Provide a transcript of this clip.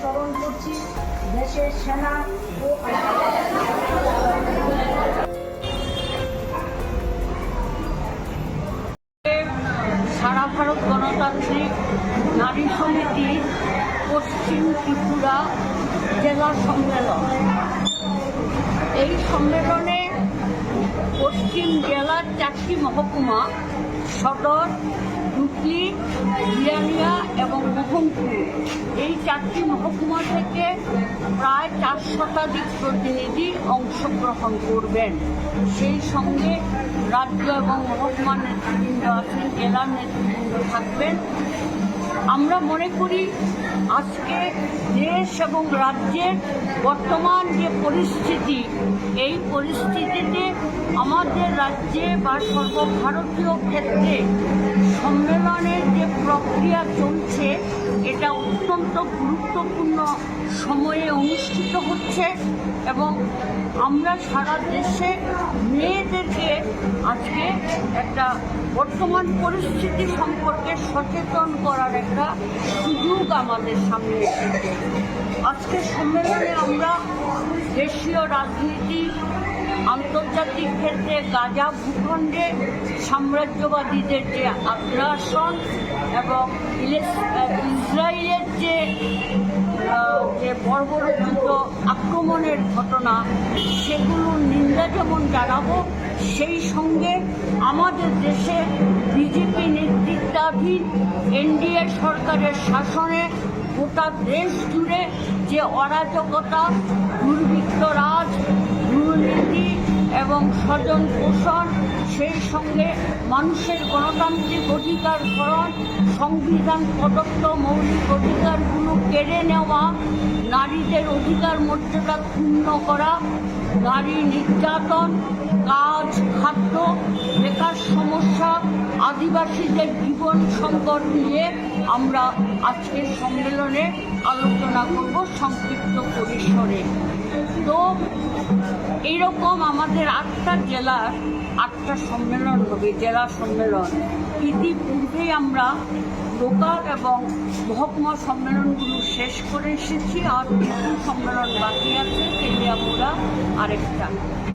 স্মরণ করছি দেশের সেনা ও সারা ভারত গণতান্ত্রিক নারী সমিতি, পশ্চিম ত্রিপুরা জেলা সম্মেলন। এই সম্মেলনে পশ্চিম জেলার চারটি মহকুমা, সদর, হুগলি বিরানিয়া এই চারটি মহকুমা থেকে প্রায় চার শতাধিক প্রতিনিধি অংশগ্রহণ করবেন। সেই সঙ্গে রাজ্য এবং মহকুমা নেতৃবৃন্দ আছেন, জেলার নেতৃবৃন্দ থাকবেন। আমরা মনে করি আজকে দেশ এবং রাজ্যের বর্তমান যে পরিস্থিতি, এই পরিস্থিতিতে আমাদের রাজ্যে বা সর্বভারতীয় ক্ষেত্রে সম্মেলনের যে প্রক্রিয়া চলছে, এটা অত্যন্ত গুরুত্বপূর্ণ সময়ে অনুষ্ঠিত হচ্ছে এবং আমরা সারা দেশে মেয়েদেরকে আজকে একটা বর্তমান পরিস্থিতি সম্পর্কে সচেতন করার একটা সুযোগ আমাদের সামনে এসেছে। আজকে সম্মেলনে আমরা দেশীয় রাজনীতি আন্তর্জাতিক ক্ষেত্রে গাজা ভূখণ্ডে সাম্রাজ্যবাদীদের যে আগ্রাসন এবং ইসরায়েলের যে যে বর্বরোচিত আক্রমণের ঘটনা, সেগুলোর নিন্দা যেমন জানাব, সেই সঙ্গে আমাদের দেশে বিজেপি নেতৃত্বাধীন এনডিএ সরকারের শাসনে গোটা দেশ জুড়ে যে অরাজকতা দুর্বৃত্ত রাজ দুর্নীতি এবং স্বজন পোষণ, সেই সঙ্গে মানুষের গণতান্ত্রিক অধিকার হরণ, সংবিধান প্রদত্ত মৌলিক অধিকারগুলো কেড়ে নেওয়া, নারীদের অধিকার মর্যাদা ক্ষুণ্ণ করা, নারী নির্যাতন, কাজ, খাদ্য, বেকার সমস্যা, আদিবাসীদের জীবন সংকট নিয়ে আমরা আজকের সম্মেলনে আলোচনা করব সংক্ষিপ্ত পরিসরে। তো এইরকম আমাদের আটটা জেলার আটটা সম্মেলন হবে, জেলা সম্মেলন। ইতিপূর্বেই আমরা লোকাল এবং মহকুমা সম্মেলনগুলো শেষ করে এসেছি, আর কিছু সম্মেলন বাকি আছে তেলিয়ামুড়া আরেকটা।